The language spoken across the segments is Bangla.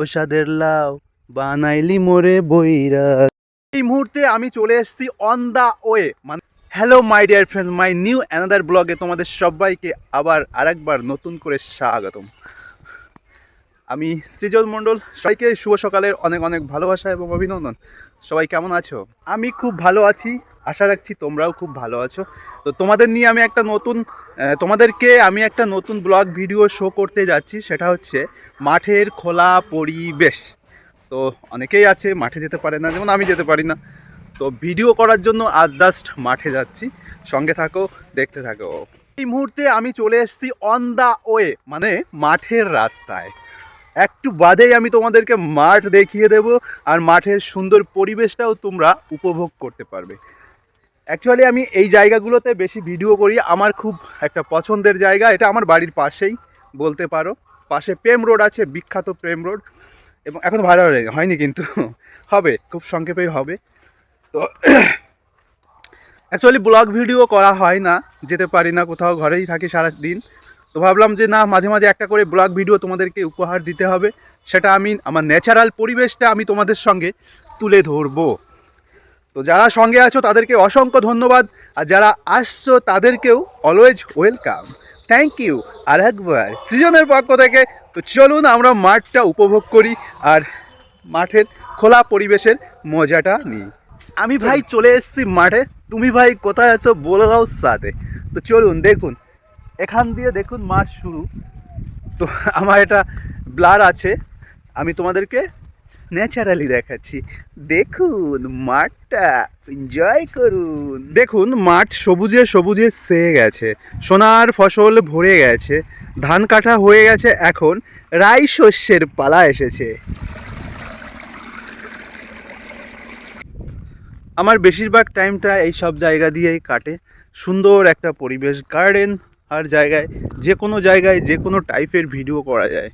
ওষাদের লাউ বানাইলি মোরে বইরা এই মুহূর্তে আমি চলে এসেছি অন দা ওয়ে মানে hello my dear friend my new another ব্লগে তোমাদের সবাইকে আবার আরেকবার নতুন করে স্বাগতম। আমি সৃজন মণ্ডল। সবাইকে শুভ সকালের অনেক অনেক ভালোবাসা এবং অভিনন্দন। সবাই কেমন আছো? আমি খুব ভালো আছি। আশা রাখছি তোমরাও খুব ভালো আছো। তো তোমাদের নিয়ে আমি একটা নতুন তোমাদেরকে আমি একটা নতুন ব্লগ ভিডিও শো করতে যাচ্ছি। সেটা হচ্ছে মাঠের খোলা পরিবেশ। তো অনেকেই আছে, মাঠে যেতে পারে না, যেমন আমি যেতে পারি না। তো ভিডিও করার জন্য আজ জাস্ট মাঠে যাচ্ছি। সঙ্গে থাকো, দেখতে থাকো। এই মুহূর্তে আমি চলে এসেছি অন দা ওয়ে মানে মাঠের রাস্তায়। একটু বাদেই আমি তোমাদেরকে মাঠ দেখিয়ে দেব আর মাঠের সুন্দর পরিবেশটাও তোমরা উপভোগ করতে পারবে। অ্যাকচুয়ালি আমি এই জায়গাগুলোতে বেশি ভিডিও করি, আমার খুব একটা পছন্দের জায়গা, এটা আমার বাড়ির পাশেই বলতে পারো। পাশে প্রেম রোড আছে, বিখ্যাত প্রেম রোড। এবং এখন হয়ে- হয়নি কিন্তু। হবে, খুব সংক্ষেপেই হবে। তো অ্যাকচুয়ালি ব্লগ ভিডিও করা হয় না, যেতে পারি না, কোথাও ঘরেই থাকি সারা দিন তো ভাবলাম যে না মাঝে মাঝে একটা করে ব্লগ ভিডিও তোমাদেরকে উপহার দিতে হবে। সেটা আমি আমার ন্যাচারাল পরিবেশটা আমি তোমাদের সঙ্গে তুলে ধরবো। তো যারা সঙ্গে আছো তাদেরকে অসংখ্য ধন্যবাদ। আর যারা আসছো তাদেরকেও অলওয়েজ ওয়েলকাম থ্যাংক ইউ আর একবার সৃজনের পক্ষ থেকে তো চলুন আমরা মাঠটা উপভোগ করি আর মাঠের খোলা পরিবেশের মজাটা নিই। আমি ভাই চলে এসেছি মাঠে। তুমি ভাই কোথায় আছো বলে দাও সাথে। তো চলুন দেখুন। এখান দিয়ে দেখুন মাঠ শুরু। তো আমার এটা ব্লার আছে, আমি তোমাদেরকে ন্যাচারালি দেখাচ্ছি। দেখুন, মাঠটা এনজয় করুন। দেখুন, মাঠ সবুজে সবুজে সেয়ে গেছে, সোনার ফসল ভরে গেছে, ধান কাটা হয়ে গেছে, এখন রাই শস্যের পালা এসেছে। আমার বেশিরভাগ টাইমটা এই সব জায়গা দিয়েই কাটে। সুন্দর একটা পরিবেশ গার্ডেন জায়গায়, যে কোনো জায়গায় যে কোনো টাইপের ভিডিও করা যায়।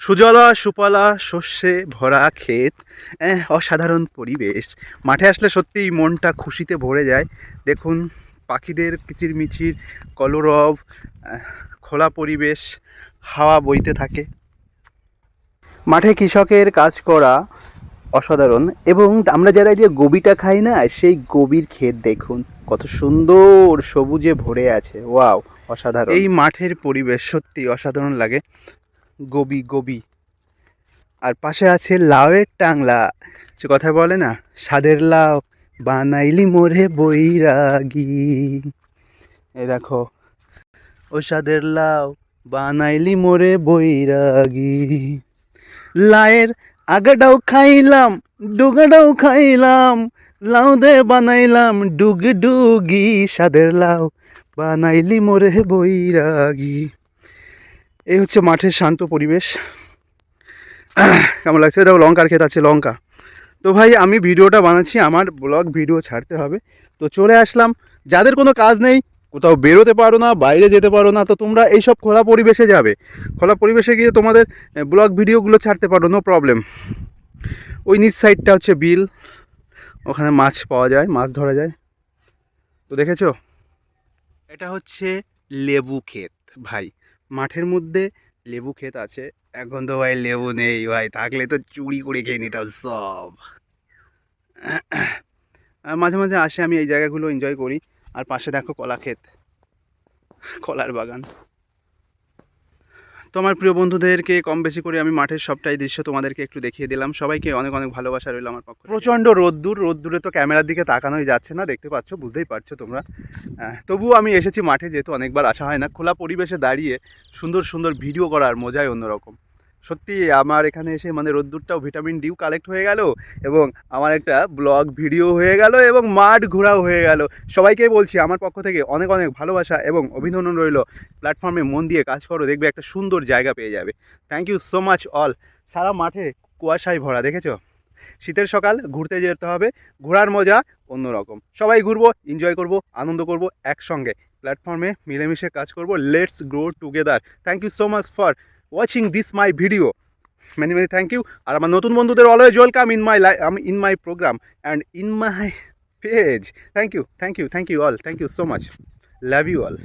সুজলা, সুপলা, শস্যে ভরা ক্ষেত অসাধারণ পরিবেশ। মাঠে আসলে সত্যিই মনটা খুশিতে ভরে যায়। দেখুন, পাখিদের কিচিরমিচির, কলরব খোলা পরিবেশ, হাওয়া বইতে থাকে। মাঠে কৃষকের কাজ করা অসাধারণ। এবং আমরা যারা যে গোবিটা খাই না, সেই গবির ক্ষেত দেখুন, কত সুন্দর সবুজে ভরে আছে। ওয়াও, অসাধারণ। এই মাঠের পরিবেশ সত্যি অসাধারণ লাগে। Gobi Gobi. আর পাশে আছে লাউয়ের টাংলা। সে কথা বলে না? সাদের লাউ বানাইলি মোরে বৈরাগী। এ দেখো, ও সাদের লাউ বানাইলি মোরে বৈরাগী। লায়ের আগাটাও খাইলাম ডুগাটাও খাইলাম, লাউ দে বানাইলাম, ডুগ ডুগি সাদের লাউ। বানাইলি মোরে বৈরাগী। এই হচ্ছে মাঠের শান্ত পরিবেশ। কেমন লাগছে? দেখো, লঙ্কার ক্ষেত আছে, লঙ্কা। তো ভাই, আমি ভিডিওটা বানাচ্ছি, আমার ব্লগ ভিডিও ছাড়তে হবে। তো চলে আসলাম। যাদের কোনো কাজ নেই কোথাও বেরোতে পারো না, বাইরে যেতে পারো না, তো তোমরা এইসব খোলা পরিবেশে যাবে। খোলা পরিবেশে গিয়ে তোমাদের ব্লগ ভিডিওগুলো ছাড়তে পারো নো প্রবলেম ওই নিচ সাইডটা হচ্ছে বিল। ওখানে মাছ পাওয়া যায়, মাছ ধরা যায়। তো দেখেছ? এটা হচ্ছে লেবু ক্ষেত, ভাই। মাঠের মধ্যে লেবু ক্ষেত আছে। এখন তো ভাই লেবু নেই, ভাই। থাকলে তো চুরি করে খেয়ে নিতাম সব। মাঝে মাঝে আসে, আমি এই জায়গাগুলো এনজয় করি। আর পাশে দেখো কলা ক্ষেত, কলার বাগান। তো আমার প্রিয় বন্ধুদেরকে কম বেশি করে আমি মাঠের সবটাই দৃশ্য তোমাদেরকে একটু দেখিয়ে দিলাম। সবাইকে অনেক অনেক ভালোবাসা রইল আমার পক্ষ প্রচণ্ড রোদ্দুর, রোদ্দুরে তো ক্যামেরার দিকে তাকানোই যাচ্ছে না, দেখতে পাচ্ছ, বুঝতেই পারছ তোমরা। তবুও আমি এসেছি মাঠে, যেহেতু অনেকবার আসা হয় না। খোলা পরিবেশে দাঁড়িয়ে সুন্দর সুন্দর ভিডিও করার মজাই অন্যরকম। সত্যি আমার এখানে এসে মানে রোদ্দুরটাও ভিটামিন ডিও কালেক্ট হয়ে গেল এবং আমার একটা ব্লগ ভিডিও হয়ে গেল এবং মাঠ ঘোরাও হয়ে গেল। সবাইকে বলছি আমার পক্ষ থেকে অনেক অনেক ভালোবাসা এবং অভিনন্দন রইল। প্ল্যাটফর্মে মন দিয়ে কাজ করো, দেখবে একটা সুন্দর জায়গা পেয়ে যাবে। Thank you so much all সারা মাঠে কুয়াশায় ভরা, দেখেছ? শীতের সকাল, ঘুরতে যেতে হবে, ঘোরার মজা অন্যরকম। সবাই ঘুরবো এনজয় করব, আনন্দ করব একসঙ্গে। প্ল্যাটফর্মে মিলেমিশে কাজ করব let's grow together thank you so much for watching this my video many many thank you আর আমার নতুন বন্ধুদের always welcome in my lie in my program and in my page thank you thank you thank you all thank you so much love you all